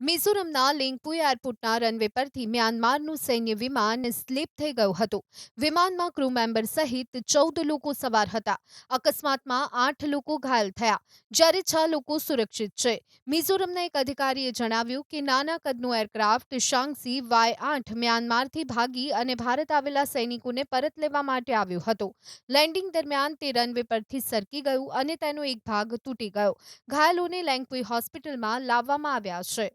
મિઝોરમના લિંગપુ એરપોર્ટના runway પરથી મ્યાનમારનું સૈન્ય વિમાન સ્લીપ થઈ ગયું હતું. વિમાનમાં ક્રૂ મેમ્બર સહિત ચૌદ લોકો સવાર હતા. અકસ્માતમાં આઠ લોકો ઘાયલ થયા. જ્યારે છ લોકો સુરક્ષિત છે. મિઝોરમના એક અધિકારીએ જણાવ્યું કે નાના કદનું એરક્રાફ્ટ શાંગસી વાય આઠ મ્યાનમારથી ભાગી અને ભારત આવેલા સૈનિકોને પરત લેવા માટે આવ્યું હતું. લેન્ડિંગ દરમિયાન તે રનવે પરથી સરકી ગયું અને તેનો એક ભાગ તૂટી ગયો. ઘાયલોને લેંગપુઈ હોસ્પિટલમાં લાવવામાં આવ્યા છે.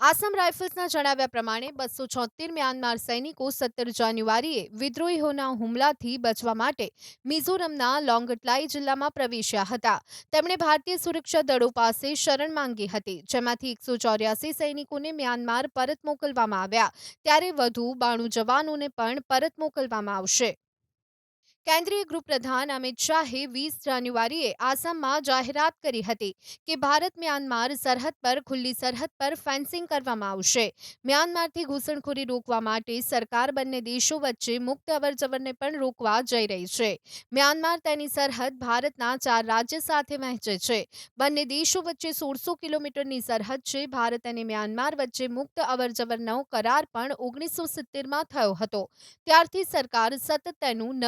આસામ રાઇફલ્સના જણાવ્યા પ્રમાણે બસો છોતેર મ્યાનમાર સૈનિકો સત્તર જાન્યુઆરીએ વિદ્રોહીઓના હુમલાથી બચવા માટે મિઝોરમના લોંગટલાઈ જિલ્લામાં પ્રવેશ્યા હતા. તેમણે ભારતીય સુરક્ષા દળો પાસે શરણ માંગી હતી, જેમાંથી એકસો ચોર્યાસી સૈનિકોને મ્યાનમાર પરત મોકલવામાં આવ્યા. ત્યારે વધુ બાણું જવાનોને પણ પરત મોકલવામાં આવશે. કેન્દ્રીય ગૃહપ્રધાન અમિત શાહે વીસ જાન્યુઆરીએ આસામમાં જાહેરાત કરી હતી કે ભારત મ્યાનમાર સરહદ પર ખુલ્લી સરહદ પર ફેન્સિંગ કરવામાં આવશે. મ્યાનમારથી ઘૂસણખોરી રોકવા માટે સરકાર બંને દેશો વચ્ચે મુક્ત અવરજવરને પણ રોકવા જઈ રહી છે. મ્યાનમાર તેની સરહદ ભારતના ચાર રાજ્ય સાથે વહેંચે છે. બંને દેશો વચ્ચે સોળસો કિલોમીટરની સરહદ છે. ભારત અને મ્યાનમાર વચ્ચે મુક્ત અવરજવરનો કરાર પણ ઓગણીસો સિત્તેરમાં થયો હતો. ત્યારથી સરકાર સતત તેનું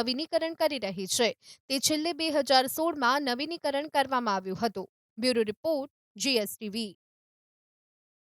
નવીનીકરણ કરી રહી છે. તે છેલ્લે બે હજાર સોળમાં નવીનીકરણ કરવામાં આવ્યું હતું. Bureau report, GSTV.